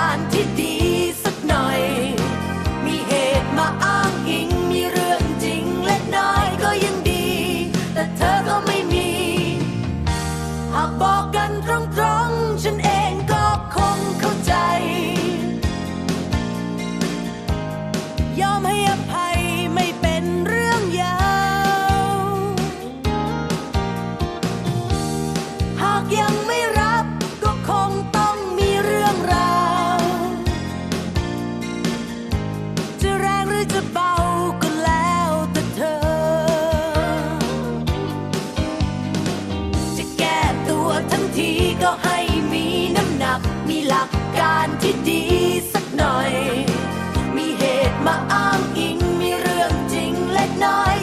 quantity. หลักการที่ดีสักหน่อย มีเหตุมาอ้างอิง มีเรื่องจริงเล็กน้อย